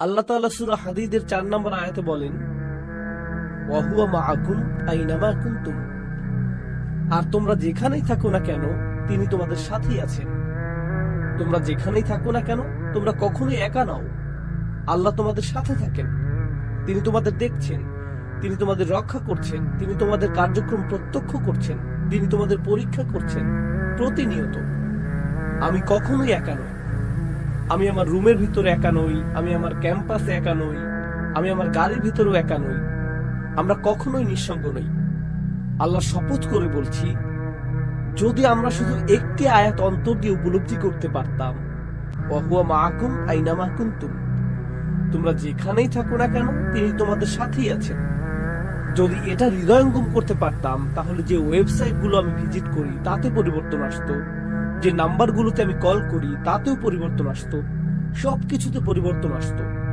আল্লাহ তাআলা সূরা হাদীদের 4 নম্বর আয়াতে বলেন আর তোমরা যেখানেই থাকো না কেন, তিনি তোমাদের সাথেই আছেন। তোমরা যেখানেই থাকো না কেন, তোমরা কখনোই একা নাও। আল্লাহ তোমাদের সাথে থাকেন। তিনি তোমাদের দেখছেন। তিনি তোমাদের রক্ষা করছেন। তিনি তোমাদের কার্যক্রম প্রত্যক্ষ করছেন। তিনি তোমাদের পরীক্ষা করছেন প্রতিনিয়ত। আমি কখনোই একা নই। আমি আমার রুমের ভিতরে একা নই, আমি আমার ক্যাম্পাসে একা নই, আমি আমার গাড়ির ভিতরেও একা নই। আমরা কখনোই নিঃসঙ্গ নই। আল্লাহ শপথ করে বলছি, যদি আমরা শুধু একটি আয়াত অন্তর দিয়ে উপলব্ধি করতে পারতাম ওয়াহুয়া মাকুম আইনামা কুনতুম তোমরা যেখানেই থাকো না কেন, তিনি তোমাদের সাথেই আছেন। যদি এটা হৃদয়ঙ্গম করতে পারতাম, তাহলে যে ওয়েবসাইটগুলো আমি ভিজিট করি, তাতে পরিবর্তন আসতো। যে নাম্বারগুলোতে আমি কল করি তাতেও পরিবর্তন আসতো সব কিছুতে পরিবর্তন আসতো।